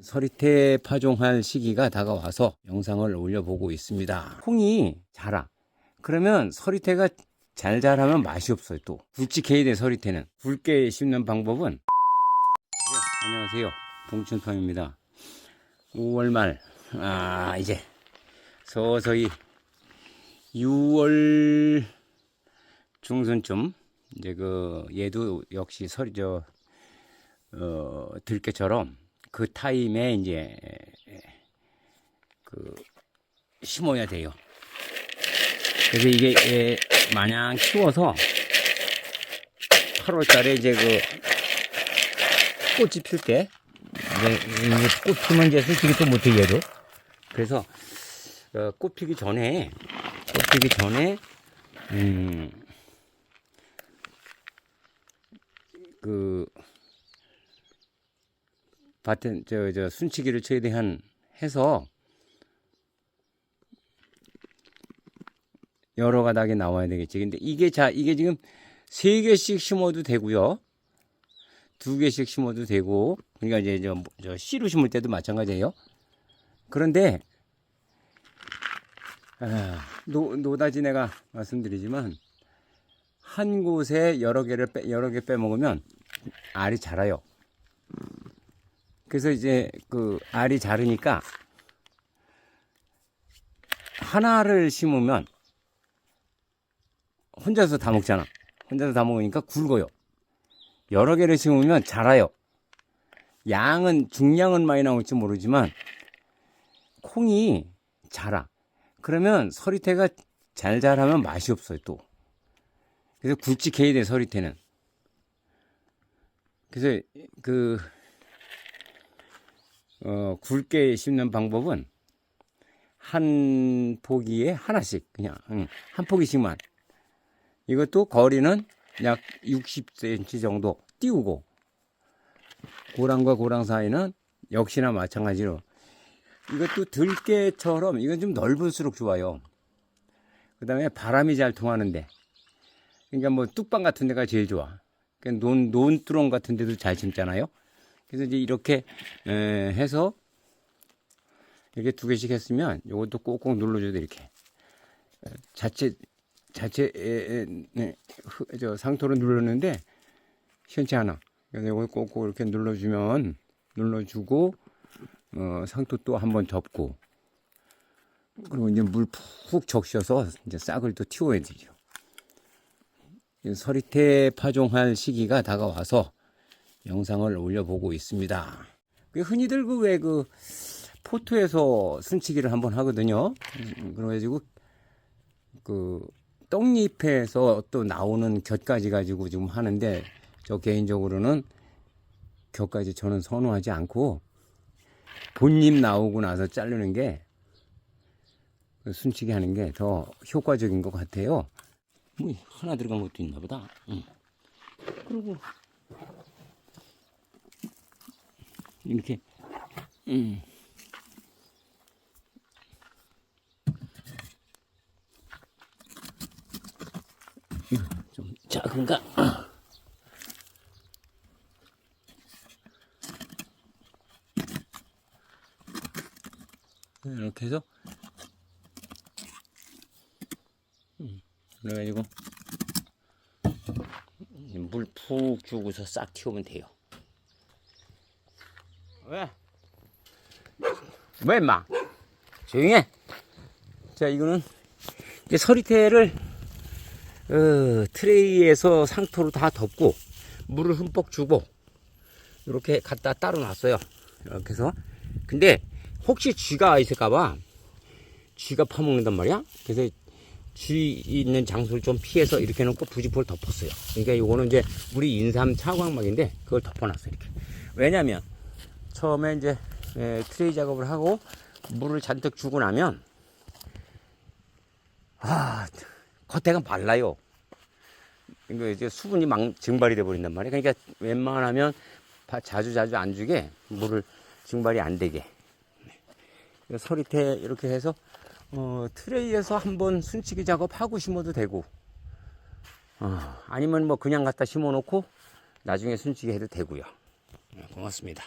서리태 파종할 시기가 다가와서 영상을 올려보고 있습니다. 콩이 자라. 그러면 서리태가 잘 자라면 맛이 없어요, 또. 굵직해야 돼, 서리태는. 굵게 심는 방법은. 네, 안녕하세요. 봉춘팜입니다. 5월 말, 아, 이제 서서히 6월 중순쯤, 이제 그, 얘도 역시 서리, 저, 어, 들깨처럼 그 타임에 이제 그 심어야 돼요. 그래서 이게 예, 마냥 키워서 8월 달에 이제 그 꽃이 필 때, 이제 꽃 피면 이제 솔직히 또 못해 얘도. 그래서 어, 꽃 피기 전에, 꽃 피기 전에, 음, 그, 밭은 저, 저 순치기를 최대한 해서 여러 가닥이 나와야 되겠지. 근데 이게 자 이게 지금 세 개씩 심어도 되고요. 두 개씩 심어도 되고 그러니까 이제 저, 저 씨로 심을 때도 마찬가지예요. 그런데 아, 노, 노다지 내가 말씀드리지만 한 곳에 여러 개를 빼, 여러 개 빼먹으면 알이 자라요. 그래서 이제 그 알이 자르니까 하나를 심으면 혼자서 다 먹잖아. 혼자서 다 먹으니까 굵어요. 여러 개를 심으면 자라요. 양은 중량은 많이 나올지 모르지만 콩이 자라. 그러면 서리태가 잘 자라면 맛이 없어요 또. 그래서 굵직해야 돼 서리태는. 그래서 그 어, 굵게 심는 방법은 한 포기에 하나씩 그냥 응, 한 포기씩만. 이것도 거리는 약 60cm 정도 띄우고 고랑과 고랑 사이는 역시나 마찬가지로 이것도 들깨처럼 이건 좀 넓을수록 좋아요. 그 다음에 바람이 잘 통하는데. 그러니까 뭐 뚝방 같은 데가 제일 좋아. 그러니까 논, 논두렁 같은 데도 잘 심잖아요 그래서 이제 이렇게 에, 해서 이렇게 두 개씩 했으면 이것도 꼭꼭 눌러줘도 이렇게 에, 자체 자체 네, 흐- 저 상토로 눌렀는데 시원치 않아. 그래서 이걸 꼭꼭 이렇게 눌러주면 눌러주고 어, 상토 또 한번 덮고 그리고 이제 물 푹 적셔서 이제 싹을 또 틔워야 되죠. 이 서리태 파종할 시기가 다가와서 영상을 올려보고 있습니다. 그 흔히들 그 왜 그 포토에서 순치기를 한번 하거든요. 음, 그래가지고 그 떡잎에서 또 나오는 곁가지 가지고 지금 하는데 저 개인적으로는 곁가지 저는 선호하지 않고 본잎 나오고 나서 자르는 게그 순치기 하는 게 더 효과적인 것 같아요. 뭐 하나 들어간 것도 있나 보다. 응. 그리고 이렇게 음. 좀 작은가? 이렇게 해서 음, 그래가지고 물 푹 주고서 싹 틔우면 돼요. 왜? 왜 임마? 조용히 해. 자, 이거는 이제 서리태를 어, 트레이에서 상토로 다 덮고 물을 흠뻑 주고 이렇게 갖다 따로 놨어요. 이렇게 해서 근데 혹시 쥐가 있을까봐 쥐가 파먹는단 말이야. 그래서 쥐 있는 장소를 좀 피해서 이렇게 놓고 부지포를 덮었어요. 그러니까 이거는 이제 우리 인삼 차광막인데 그걸 덮어놨어요. 이렇게. 왜냐면 처음에 이제 에, 트레이 작업을 하고 물을 잔뜩 주고 나면 아 겉에가 말라요. 이거 이제 수분이 막 증발이 돼 버린단 말이에요. 그러니까 웬만하면 바- 자주 자주 안 주게 물을 증발이 안 되게 그래서 서리태 이렇게 해서 어, 트레이에서 한번 순치기 작업하고 심어도 되고 어, 아니면 뭐 그냥 갖다 심어 놓고 나중에 순치기 해도 되고요. 네, 고맙습니다.